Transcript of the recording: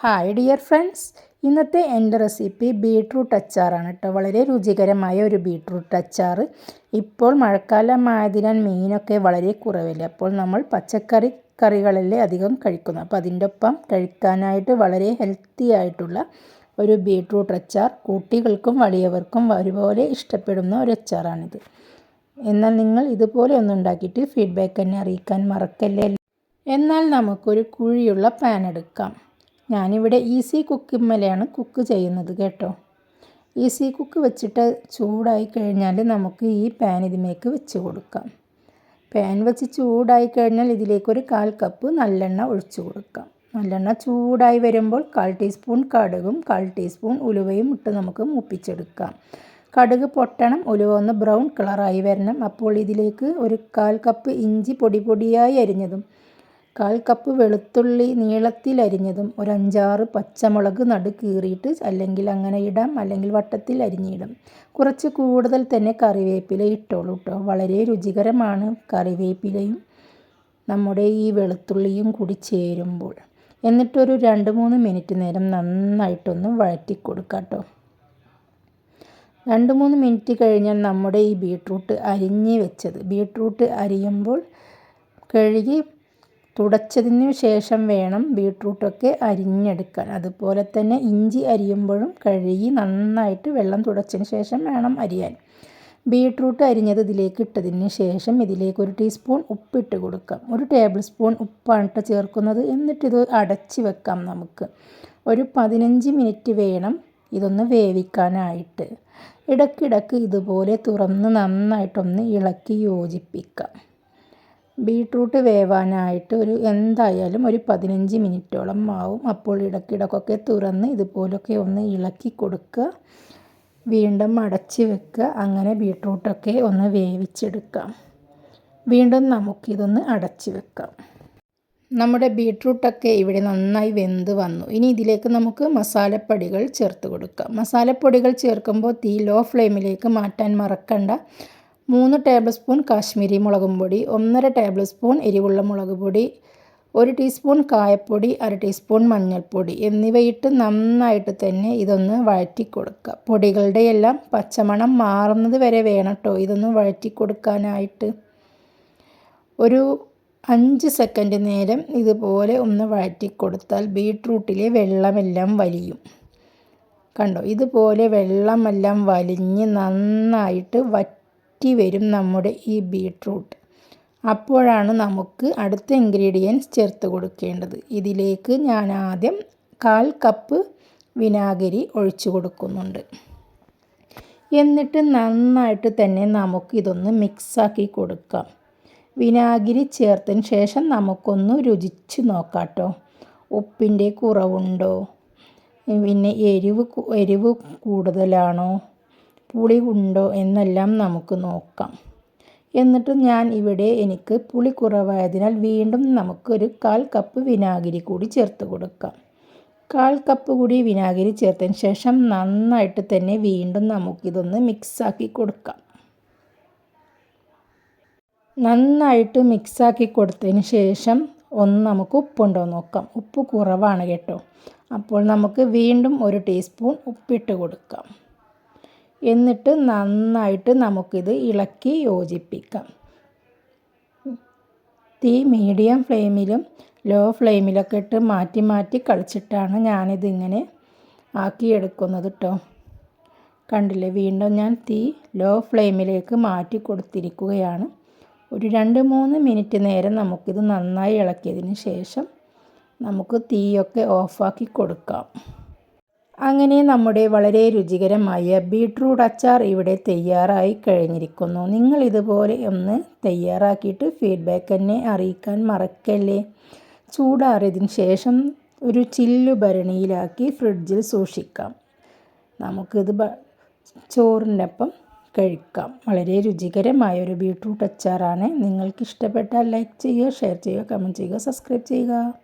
Hi dear friends ഇന്നത്തെ എന്റെ recipe beetroot അച്ചാറാണ് കേട്ടോ. വളരെ രുചികരമായ ഒരു ബീട്രൂട്ട് അച്ചാർ. ഇപ്പോൾ മഴക്കാലമായതിനാൽ മീനൊക്കെ വളരെ കുറവില്ല? അപ്പോൾ നമ്മൾ പച്ചക്കറി കറികളല്ലേ അധികം കഴിക്കുന്നത്. അപ്പോൾ അതിന്റെ ഒപ്പം കഴിക്കാനായിട്ട് വളരെ ഹെൽത്തി ആയിട്ടുള്ള ഒരു ബീട്രൂട്ട് അച്ചാർ കുട്ടികൾക്കും വലിയവർക്കും ഒരുപോലെ ഇഷ്ടപ്പെടുന്ന ഒരു അച്ചാറാണിത്. എന്നാൽ നിങ്ങൾ ഇതുപോലെ ഒന്ന് ഉണ്ടാക്കിയിട്ട് ഫീഡ്ബാക്ക് എന്നെ അറിയിക്കാൻ മറക്കല്ലേ? എന്നാൽ നമുക്കൊരു കുഴിയുള്ള പാൻ എടുക്കാം. ഞാനിവിടെ ഈസി കുക്കിന്മേലെയാണ് കുക്ക് ചെയ്യുന്നത് കേട്ടോ. ഈസി കുക്ക് വെച്ചിട്ട് ചൂടായി കഴിഞ്ഞാൽ നമുക്ക് ഈ പാൻ ഇതിലേക്ക് വെച്ച് കൊടുക്കാം. പാൻ വെച്ച് ചൂടായി കഴിഞ്ഞാൽ ഇതിലേക്കൊരു കാൽ കപ്പ് നല്ലെണ്ണ ഒഴിച്ചു കൊടുക്കാം. നല്ലെണ്ണ ചൂടായി വരുമ്പോൾ കാൽ ടീസ്പൂൺ കടുകും കാൽ ടീസ്പൂൺ ഉലുവയും ഇട്ട് നമുക്ക് മൂപ്പിച്ചെടുക്കാം. കടുക് പൊട്ടണം ഉലുവ ഒന്ന് ബ്രൗൺ കളറായി വരണം. അപ്പോൾ ഇതിലേക്ക് ഒരു കാൽ കപ്പ് ഇഞ്ചി പൊടി പൊടിയായി അരിഞ്ഞതും കാൽ കപ്പ് വെളുത്തുള്ളി ഒരു അഞ്ചാറ് പച്ചമുളക് നടു കീറിയിട്ട് അല്ലെങ്കിൽ അങ്ങനെ ഇടാം അല്ലെങ്കിൽ വട്ടത്തിൽ അരിഞ്ഞിടാം. കുറച്ച് കൂടുതൽ തന്നെ കറിവേപ്പില ഇട്ടോളൂ കേട്ടോ വളരെ രുചികരമാണ് കറിവേപ്പിലയും നമ്മുടെ ഈ വെളുത്തുള്ളിയും കൂടി ചേരുമ്പോൾ. എന്നിട്ടൊരു രണ്ട് മൂന്ന് മിനിറ്റ് നേരം നന്നായിട്ടൊന്ന് വഴറ്റി കൊടുക്കാം കേട്ടോ രണ്ട് മൂന്ന് മിനിറ്റ് കഴിഞ്ഞാൽ നമ്മുടെ ഈ ബീട്രൂട്ട് അരിഞ്ഞ് വെച്ചത്. ബീട്രൂട്ട് അരിയുമ്പോൾ കഴുകി തുടച്ചതിന് ശേഷം വേണം ബീട്രൂട്ടൊക്കെ അരിഞ്ഞെടുക്കാൻ. അതുപോലെ തന്നെ ഇഞ്ചി അരിയുമ്പോഴും കഴുകി നന്നായിട്ട് വെള്ളം തുടച്ചതിന് ശേഷം വേണം അരിയാൻ. ബീട്രൂട്ട് അരിഞ്ഞത് ഇതിലേക്ക് ഇട്ടതിന് ശേഷം ഇതിലേക്ക് ഒരു ടീസ്പൂൺ ഉപ്പിട്ട് കൊടുക്കാം. ഒരു ടേബിൾ സ്പൂൺ ഉപ്പാണ് ചേർക്കുന്നത്. എന്നിട്ടിത് അടച്ച് വെക്കാം നമുക്ക്. ഒരു പതിനഞ്ച് മിനിറ്റ് വേണം ഇതൊന്ന് വേവിക്കാനായിട്ട്. ഇടയ്ക്കിടയ്ക്ക് ഇതുപോലെ തുറന്ന് നന്നായിട്ടൊന്ന് ഇളക്കി യോജിപ്പിക്കാം. ബീട്രൂട്ട് വേവാനായിട്ട് ഒരു എന്തായാലും ഒരു പതിനഞ്ച് മിനിറ്റോളം ആവും. അപ്പോൾ ഇടയ്ക്കിടയ്ക്കൊക്കെ തുറന്ന് ഇതുപോലൊക്കെ ഒന്ന് ഇളക്കി കൊടുക്കുക. വീണ്ടും അടച്ച് വെക്കുക. അങ്ങനെ ബീട്രൂട്ടൊക്കെ ഒന്ന് വേവിച്ചെടുക്കാം. വീണ്ടും നമുക്കിതൊന്ന് അടച്ച് വെക്കാം. നമ്മുടെ ബീട്രൂട്ടൊക്കെ ഇവിടെ നന്നായി വെന്ത് വന്നു. ഇനി ഇതിലേക്ക് നമുക്ക് മസാലപ്പൊടികൾ ചേർത്ത് കൊടുക്കാം. മസാലപ്പൊടികൾ ചേർക്കുമ്പോൾ തീ ലോ ഫ്ലെയിമിലേക്ക് മാറ്റാൻ മറക്കണ്ട. മൂന്ന് ടേബിൾ സ്പൂൺ കാശ്മീരി മുളകും പൊടി ഒന്നര ടേബിൾ സ്പൂൺ എരിവുള്ള മുളക് പൊടി ഒരു ടീസ്പൂൺ കായപ്പൊടി അര ടീസ്പൂൺ മഞ്ഞൾപ്പൊടി എന്നിവയിട്ട് നന്നായിട്ട് തന്നെ ഇതൊന്ന് വഴറ്റി കൊടുക്കുക. പൊടികളുടെ എല്ലാം പച്ചമണം മാറുന്നത് വരെ വേണം കേട്ടോ ഇതൊന്ന് വഴറ്റി കൊടുക്കാനായിട്ട്. ഒരു അഞ്ച് സെക്കൻഡ് നേരം ഇതുപോലെ ഒന്ന് വഴറ്റി കൊടുത്താൽ ബീട്രൂട്ടിലെ വെള്ളമെല്ലാം വലിയും. കണ്ടോ? ഇതുപോലെ വെള്ളമെല്ലാം വലിഞ്ഞ് നന്നായിട്ട് വറ്റി വറ്റി വരും നമ്മുടെ ഈ ബീട്രൂട്ട്. അപ്പോഴാണ് നമുക്ക് അടുത്ത ഇൻഗ്രീഡിയൻസ് ചേർത്ത് കൊടുക്കേണ്ടത്. ഇതിലേക്ക് ഞാൻ ആദ്യം കാൽ കപ്പ് വിനാഗിരി ഒഴിച്ചു കൊടുക്കുന്നുണ്ട്. എന്നിട്ട് നന്നായിട്ട് തന്നെ നമുക്ക് ഇതൊന്ന് മിക്സാക്കി കൊടുക്കാം. വിനാഗിരി ചേർത്തതിന് ശേഷം നമുക്കൊന്ന് രുചിച്ച് നോക്കാട്ടോ. കേട്ടോ ഉപ്പിന്റെ കുറവുണ്ടോ? പിന്നെ എരിവ് എരിവ് കൂടുതലാണോ? പുളി ഉണ്ടോ എന്നെല്ലാം നമുക്ക് നോക്കാം. എന്നിട്ട് ഞാൻ ഇവിടെ എനിക്ക് പുളി കുറവായതിനാൽ വീണ്ടും നമുക്കൊരു കാൽ കപ്പ് വിനാഗിരി കൂടി ചേർത്ത് കൊടുക്കാം. കാൽ കപ്പ് കൂടി വിനാഗിരി ചേർത്തതിന് ശേഷം നന്നായിട്ട് തന്നെ വീണ്ടും നമുക്കിതൊന്ന് മിക്സാക്കി കൊടുക്കാം. നന്നായിട്ട് മിക്സാക്കി കൊടുത്തതിന് ശേഷം ഒന്ന് നമുക്ക് ഉപ്പുണ്ടോ നോക്കാം. ഉപ്പ് കുറവാണ് കേട്ടോ. അപ്പോൾ നമുക്ക് വീണ്ടും ഒരു ടീസ്പൂൺ ഉപ്പിട്ട് കൊടുക്കാം. എന്നിട്ട് നന്നായിട്ട് നമുക്കിത് ഇളക്കി യോജിപ്പിക്കാം. തീ മീഡിയം ഫ്ലെയിമിലും ലോ ഫ്ലെയിമിലൊക്കെ ഇട്ട് മാറ്റി മാറ്റി കളിച്ചിട്ടാണ് ഞാനിതിങ്ങനെ ആക്കിയെടുക്കുന്നത് കേട്ടോ കണ്ടില്ലേ വീണ്ടും ഞാൻ തീ ലോ ഫ്ലെയിമിലേക്ക് മാറ്റി കൊടുത്തിരിക്കുകയാണ്. ഒരു രണ്ട് മൂന്ന് മിനിറ്റ് നേരം നമുക്കിത് നന്നായി ഇളക്കിയതിന് ശേഷം നമുക്ക് തീയൊക്കെ ഓഫാക്കി കൊടുക്കാം. അങ്ങനെ നമ്മുടെ വളരെ രുചികരമായ ബീട്രൂട്ട് അച്ചാർ ഇവിടെ തയ്യാറായി കഴിഞ്ഞിരിക്കുന്നു. നിങ്ങൾ ഇതുപോലെ ഒന്ന് തയ്യാറാക്കിയിട്ട് ഫീഡ്ബാക്ക് എന്നെ അറിയിക്കാൻ മറക്കല്ലേ? ചൂടാറിയതിന് ശേഷം ഒരു ചില്ലു ഭരണിയിലാക്കി ഫ്രിഡ്ജിൽ സൂക്ഷിക്കാം. നമുക്കിത് ചോറിനൊപ്പം കഴിക്കാം. വളരെ രുചികരമായ ഒരു ബീട്രൂട്ട് അച്ചാറാണ്. നിങ്ങൾക്ക് ഇഷ്ടപ്പെട്ടാൽ ലൈക്ക് ചെയ്യുക ഷെയർ ചെയ്യുക കമന്റ് ചെയ്യുക സബ്സ്ക്രൈബ് ചെയ്യുക.